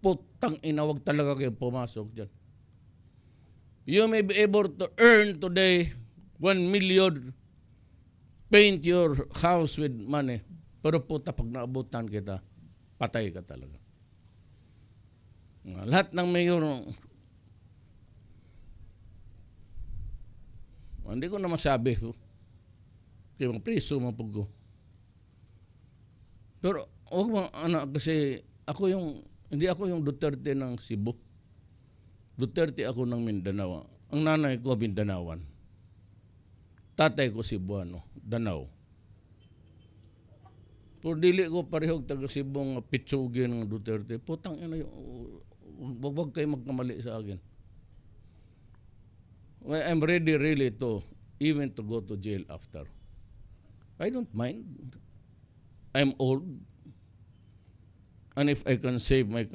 putang inawag talaga kayo pumasok dyan. You may be able to earn today 1 million, paint your house with money. Pero puta, pag naabutan kita, patay ka talaga. Nga, Lahat ng mayor, hindi ko na masabi. Kaya mga priso mapugo. Pero, oh, mga anak, kasi ako yung, hindi ako yung Duterte ng Cebu. Duterte ako ng Mindanao. Ang nanay ko, Mindanaoan. Tatay ko Cebuano, Danao. Pero dili ko parehog taga Cebu nga pitsugi ng Duterte. Putang ina yung, wag, wag kayo magkamali sa akin. Well, I'm ready really to even to go to jail after. I don't mind. I'm old. And if I can save my